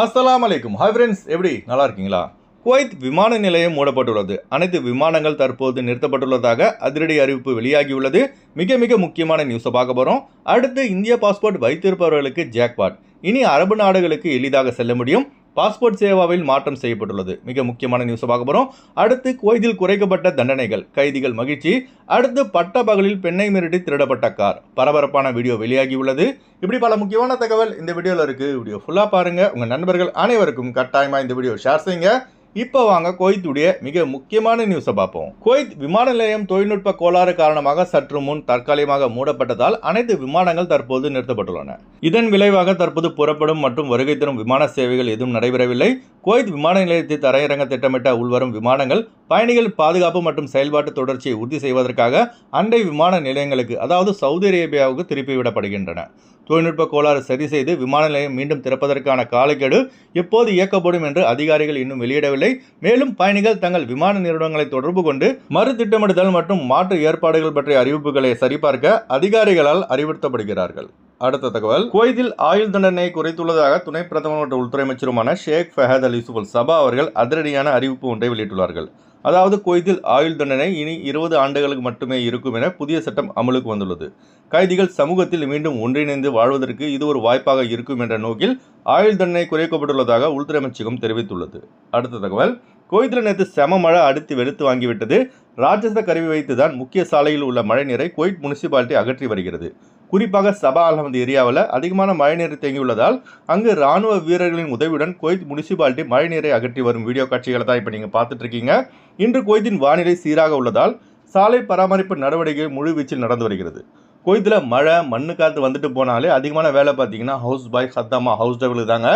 அஸ்லாம் அலைக்கும் hi friends எப்படி? நல்லா இருக்கீங்களா குவைத் விமான நிலையம் மூடப்பட்டுள்ளது. அனைத்து விமானங்கள் தற்போது நிறுத்தப்பட்டுள்ளதாக அதிரடி அறிவிப்பு வெளியாகியுள்ளது. மிக மிக முக்கியமான நியூஸை பார்க்க போகிறோம் அடுத்து இந்திய பாஸ்போர்ட் வைத்திருப்பவர்களுக்கு ஜாக்பாட் இனி அரபு நாடுகளுக்கு எளிதாக செல்ல முடியும். பாஸ்போர்ட் சேவாவில் மாற்றம் செய்யப்பட்டுள்ளது. மிக முக்கியமான நியூஸை பார்க்க போகிறோம் அடுத்து குவைத்தில் குறைக்கப்பட்ட தண்டனைகள் கைதிகள் மகிழ்ச்சி. அடுத்து பட்ட பகலில் பெண்ணை மிரட்டி திருடப்பட்ட கார். பரபரப்பான வீடியோ வெளியாகியுள்ளது. இப்படி பல முக்கியமான தகவல் இந்த வீடியோவில் இருக்குது வீடியோ ஃபுல்லாக பாருங்கள் உங்கள் நண்பர்கள் அனைவருக்கும் கட்டாயமாக இந்த வீடியோ ஷேர் செய்யுங்க. இப்போ வாங்க குவைத்துடைய மிக முக்கியமான நியூஸை பார்ப்போம். குவைத் விமான நிலையம் தொழில்நுட்ப கோளாறு காரணமாக சற்று முன் தற்காலிகமாக மூடப்பட்டதால் அனைத்து விமானங்கள் தற்போது நிறுத்தப்பட்டுள்ளன. இதன் விளைவாக தற்போது புறப்படும் மற்றும் வருகை தரும் விமான சேவைகள் எதுவும் நடைபெறவில்லை. குவைத் விமான நிலையத்தை தரையிறங்க திட்டமிட்ட உள்வரும் விமானங்கள் பயணிகள் பாதுகாப்பு மற்றும் செயல்பாட்டு தொடர்ச்சியை உறுதி செய்வதற்காக அண்டை விமான நிலையங்களுக்கு அதாவது சவுதி அரேபியாவுக்கு திருப்பிவிடப்படுகின்றன தொழில்நுட்ப கோளாறு சரி செய்து விமான நிலையம் மீண்டும் திறப்பதற்கான காலக்கெடு எப்போது இயக்கப்படும் என்று அதிகாரிகள் இன்னும் வெளியிடவில்லை. மேலும் பயணிகள் தங்கள் விமான நிறுவனங்களை தொடர்பு கொண்டு மறு திட்டமிடுதல் மற்றும் மாற்று ஏற்பாடுகள் பற்றிய அறிவிப்புகளை சரிபார்க்க அதிகாரிகளால் அறிவுறுத்தப்படுகிறார்கள். அடுத்த தகவல். குவைத்தில் ஆயுள் தண்டனை குறைத்துள்ளதாக துணை பிரதமர் மற்றும் உள்துறை அமைச்சருமான ஷேக் ஃபஹத் அல் யூசுப் அல் சபா அவர்கள் அதிரடியான அறிவிப்பு ஒன்றை வெளியிட்டுள்ளார்கள். அதாவது குவைத்தில் ஆயுள் தண்டனை இனி இருபது ஆண்டுகளுக்கு மட்டுமே இருக்கும் என புதிய சட்டம் அமலுக்கு வந்துள்ளது. கைதிகள் சமூகத்தில் மீண்டும் ஒன்றிணைந்து வாழ்வதற்கு இது ஒரு வாய்ப்பாக இருக்கும் என்ற நோக்கில் ஆயுள் தண்டனை குறைக்கப்பட்டுள்ளதாக உள்துறை அமைச்சகம் தெரிவித்துள்ளது. அடுத்த தகவல். குவைத்தில் நேற்று செம மழை அடித்து வெளுத்து வாங்கிவிட்டது. ராட்சச கருவி வைத்துதான் முக்கிய சாலையில் உள்ள மழைநீரை கோயிட் முனிசிபாலிட்டி அகற்றி வருகிறது. குறிப்பாக சபா அலமது ஏரியாவில் அதிகமான மழைநீர் தேங்கியுள்ளதால் அங்கு ராணுவ வீரர்களின் உதவியுடன் குவைத் முனிசிபாலிட்டி மழைநீரை அகற்றி வரும் வீடியோ காட்சிகளை தான் இப்போ நீங்கள் பார்த்துட்டு இருக்கீங்க. இன்று குவைத்தின் வானிலை சீராக உள்ளதால் சாலை பராமரிப்பு நடவடிக்கை முழுவீச்சில் நடந்து வருகிறது. குவைத்தில் மழை மண்ணு காற்று வந்துட்டு போனாலே அதிகமான வேலை பார்த்தீங்கன்னா ஹவுஸ் பாய் சத்தாமா ஹவுஸ் டபுள் தாங்க.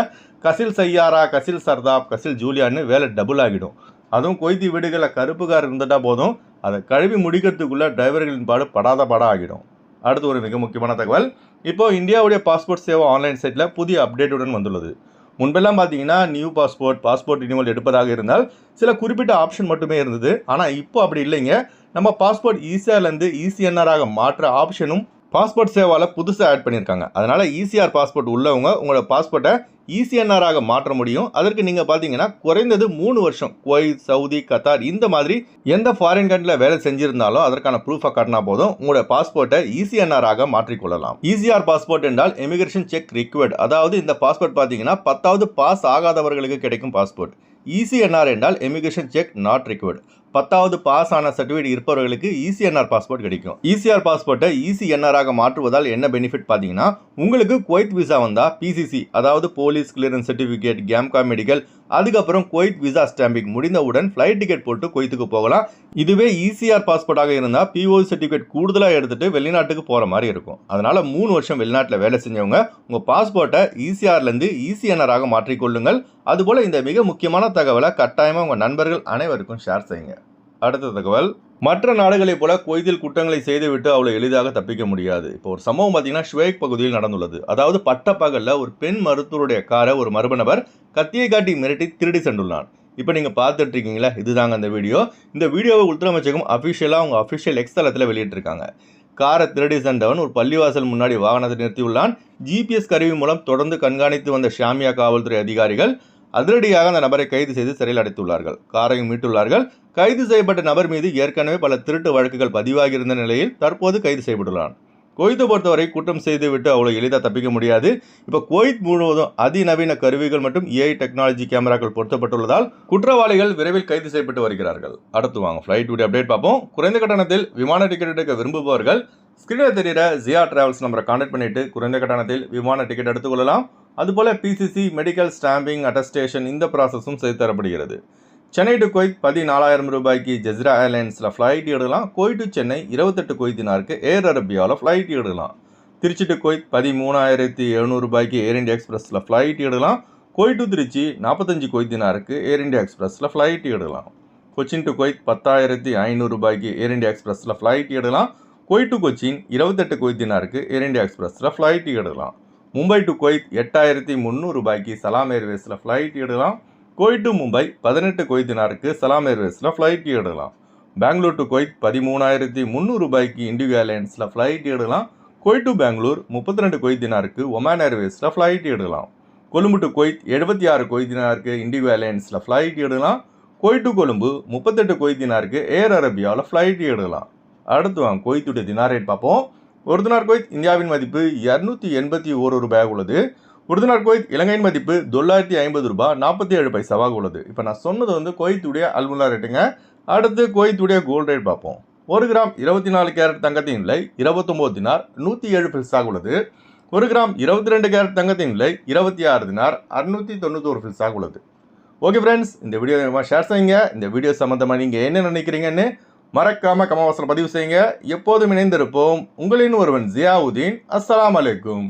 கசில் சையாரா கசில் சர்தாப் கசில் ஜூலியான்னு வேலை டபுள் ஆகிடும். அதுவும் கொய்தி வீடுகளில் கருப்பு கார் போதும். அதை கழுவி முடிக்கிறதுக்குள்ளே டிரைவர்களின் பாடு படாத படம் ஆகிடும். அடுத்து ஒரு மிக முக்கியமான தகவல். இப்போ இந்தியாவுடைய பாஸ்போர்ட் சேவை ஆன்லைன் சைட்டில் புதிய அப்டேட்டுடன் வந்துள்ளது. முன்பெல்லாம் பார்த்தீங்கன்னா நியூ பாஸ்போர்ட் பாஸ்போர்ட் ரினியூவல் எடுப்பதாக இருந்தால் சில குறிப்பிட்ட ஆப்ஷன் மட்டுமே இருந்தது. ஆனால் இப்போ அப்படி இல்லைங்க. நம்ம பாஸ்போர்ட் ஈஸியாலேருந்து ஈசிஎன்ஆராக மாற்ற ஆப்ஷனும் பாஸ்போர்ட் சேவாவில் புதுசாக ஆட் பண்ணியிருக்காங்க அதனால் ஈசிஆர் பாஸ்போர்ட் உள்ளவங்க உங்களோட பாஸ்போர்ட்டை ஈசிஎன்ஆராக மாற்ற முடியும். அதற்கு நீங்கள் பார்த்தீங்கன்னா குறைந்தது மூணு வருஷம். குவைத் சவுதி கத்தார் இந்த மாதிரி எந்த ஃபாரின் கண்ட்ரியில் வேலை செஞ்சிருந்தாலும் அதற்கான ப்ரூஃபை காட்டினா போதும். உங்களோட பாஸ்போர்ட்டை ஈசிஎன்ஆராக மாற்றிக்கொள்ளலாம். ஈசிஆர் பாஸ்போர்ட் என்றால் எமிகிரேஷன் செக் ரிக்வர்ட் அதாவது இந்த பாஸ்போர்ட் பார்த்தீங்கன்னா பத்தாவது பாஸ் ஆகாதவர்களுக்கு கிடைக்கும் பாஸ்போர்ட். இசிஎன்ஆர் என்றால் எமிகிரேஷன் செக் நாட் ரிக்வர்ட் பத்தாவது பாஸ் ஆன சர்டிஃபிகேட் இருப்பவர்களுக்கு இசிஎன்ஆர் பாஸ்போர்ட் கிடைக்கும். இசிஆர் பாஸ்போர்ட்டை இசிஎன்ஆராக மாற்றுவதால் என்ன பெனிஃபிட் பார்த்தீங்கன்னா உங்களுக்கு குவைத் விசா வந்தால் பிசிசி அதாவது போலீஸ் கிளியரன்ஸ் சர்டிஃபிகேட் கேம்கா மெடிக்கல் அதுக்கப்புறம் குவைத் விசா ஸ்டாம்பிங் முடிந்தவுடன் ஃப்ளைட் டிக்கெட் போட்டு குவைத்துக்கு போகலாம். இதுவே இசிஆர் பாஸ்போர்ட்டாக இருந்தால் பிஓ சர்டிஃபிகேட் கூடுதலாக எடுத்துட்டு வெளிநாட்டுக்கு போகிற மாதிரி இருக்கும். அதனால் மூணு வருஷம் வெளிநாட்டில் வேலை செஞ்சவங்க உங்கள் பாஸ்போர்ட்டை இசிஆர்லேருந்து இசிஎன்ஆராக மாற்றிக்கொள்ளுங்கள். அதுபோல் இந்த மிக முக்கியமான தகவலை கட்டாயமாக உங்கள் நண்பர்கள் அனைவருக்கும் ஷேர் செய்யுங்க. அடுத்த தகவல். மற்ற நாடுகளைப் போல கொய்தில் குற்றங்களை செய்துவிட்டு அவ்வளோ எளிதாக தப்பிக்க முடியாது. இப்போ ஒரு சம்பவம் பார்த்தீங்கன்னா ஷுவேக் பகுதியில் நடந்துள்ளது. அதாவது பட்டப்பகலில் ஒரு பெண் மருத்துவருடைய காரை ஒரு மர்ம நபர் கத்தியை காட்டி மிரட்டி திருடி சென்றுள்ளான். இப்போ நீங்கள் பார்த்துட்டு இருக்கீங்களா இதுதாங்க அந்த வீடியோ. இந்த வீடியோவை உள்துறை அமைச்சகம் அஃபிஷியலாக அவங்க அஃபிஷியல் எக்ஸ் தளத்தில் வெளியிட்டிருக்காங்க. காரை திருடி சென்றவன் ஒரு பள்ளிவாசல் முன்னாடி வாகனத்தை நிறுத்தியுள்ளான். ஜிபிஎஸ் கருவி மூலம் தொடர்ந்து கண்காணித்து வந்த ஷாமியா காவல்துறை அதிகாரிகள் அதிரடியாக அந்த நபரை கைது செய்து சிறையில் அடைத்துள்ளார்கள். காரையும் மீட்டுள்ளார்கள். கைது செய்யப்பட்ட நபர் மீது ஏற்கனவே பல திருட்டு வழக்குகள் பதிவாகியிருந்த நிலையில் தற்போது கைது செய்யப்பட்டுள்ளான். கோயத்தை பொறுத்தவரை குற்றம் செய்துவிட்டு அவ்வளோ எளிதாக தப்பிக்க முடியாது. இப்போ கோயத் முழுவதும் அதிநவீன கருவிகள் மற்றும் ஏஐ டெக்னாலஜி கேமராக்கள் பொருத்தப்பட்டுள்ளதால் குற்றவாளிகள் விரைவில் கைது செய்யப்பட்டு வருகிறார்கள். அடுத்து வாங்க ஃப்ளைட் வீடியோ அப்டேட் பார்ப்போம். குறைந்த கட்டணத்தில் விமான டிக்கெட் எடுக்க விரும்புபவர்கள் ஸ்கிரீனில் தெரிகிற ஜியா டிராவல்ஸ் நம்பரை கான்டாக்ட் பண்ணிட்டு குறைந்த கட்டணத்தில் விமான டிக்கெட் எடுத்துக்கொள்ளலாம் அதுபோல் பிசிசி மெடிக்கல் ஸ்டாம்பிங் அட்டஸ்டேஷன் இந்த ப்ராசஸும் செய்து தரப்படுகிறது சென்னை டு கொய்த் பதினாலாயிரம் ரூபாய்க்கு ஜெஸ்ரா ஏர்லைன்ஸில் ஃப்ளைட் எடுக்கலாம். கோய் டு சென்னை இருபத்தெட்டு கொய்தினாருக்கு ஏர் அரபியாவில் ஃப்ளைட் எடுக்கலாம். திருச்சி டு கொய்த் பதிமூணாயிரத்தி எழுநூறு ரூபாய்க்கு ஏர் இண்டியா எக்ஸ்பிரஸில் ஃப்ளைட் எடுக்கலாம். கோய் டு திருச்சி நாற்பத்தஞ்சு கொய்தினாருக்கு ஏர் இந்தியா எக்ஸ்பிரஸில் ஃப்ளைட் எடுக்கலாம். கொச்சின் டு கொய்த் பத்தாயிரத்தி ஐநூறுபாய்க்கு ஏர் இண்டியா எக்ஸ்பிரஸில் ஃப்ளைட் எடுக்கலாம். கொய் டு கொச்சின் இருபத்தெட்டு கொய்தினாருக்கு ஏர் இண்டியா எக்ஸ்பிரஸில் ஃப்ளைட் எடுக்கலாம். மும்பை டு கொய்த் எட்டாயிரத்தி முந்நூறு ரூபாய்க்கு சலாம் ஏர்வேஸில் ஃப்ளைட் எடுக்கலாம். கோயிட் டு மும்பை பதினெட்டு கொய்தினாருக்கு சலாம் ஏர்வேஸில் ஃப்ளைட் எடுக்கலாம். பெங்களூர் டு கொய்த் பதிமூணாயிரத்தி முந்நூறு ரூபாய்க்கு இண்டிகோ ஏர்லைன்ஸில் ஃப்ளைட் எடுக்கலாம். கொய் டு பெங்களூர் முப்பத்தி ரெண்டு கொய்தினாருக்கு ஒமான் ஏர்வேஸில் ஃப்ளைட் எடுக்கலாம். கொழும்பு டு கொய்த் எழுபத்தி ஆறு கொய்தினாருக்கு இண்டிகோ ஏர்லைன்ஸில் ஃப்ளைட் எடுக்கலாம். குவைத் டு கொழும்பு முப்பத்தெட்டு கொய்தினாருக்கு ஏர் அரேபியாவில் ஃப்ளைட் எடுக்கலாம். அடுத்து வாங்க கொய்த்துடைய தினார் ரேட் பார்ப்போம். ஒரு தினார் குவைத் இந்தியாவின் மதிப்பு இரநூத்தி எண்பத்தி ஒரு ரூபாயாக உள்ளது. ஒரு தினார் குவைத் இலங்கையின் மதிப்பு தொள்ளாயிரத்தி ஐம்பது ரூபாய் நாற்பத்தி ஏழு பைசாவாக உள்ளது. இப்போ நான் சொன்னது வந்து குவைத்துடைய அல்முல்லா ரேட்டுங்க. அடுத்து குவைத்துடைய கோல்ட் ரேட் பார்ப்போம். ஒரு கிராம் இருபத்தி நாலு கேரட் தங்கத்தின் விலை இருபத்தொம்போது தினார் நூற்றி ஏழு பில்ஸாக உள்ளது. ஒரு கிராம் இருபத்தி ரெண்டு கேரட் தங்கத்தின் விலை இருபத்தி ஆறு தினார் அறுநூற்றி தொண்ணூத்தோரு பில்ஸாக உள்ளது. ஓகே ஃப்ரெண்ட்ஸ் இந்த வீடியோ ஷேர் செய்யுங்க. இந்த வீடியோ சம்மந்தமாக நீங்கள் என்ன நினைக்கிறீங்கன்னு மறக்காம கமவாசல் பதிவு செய்யுங்க. எப்போதும் இணைந்திருப்போம். உங்களின் ஒருவன் ஜியாவுதீன். அஸ்லாம் அலைக்கும்.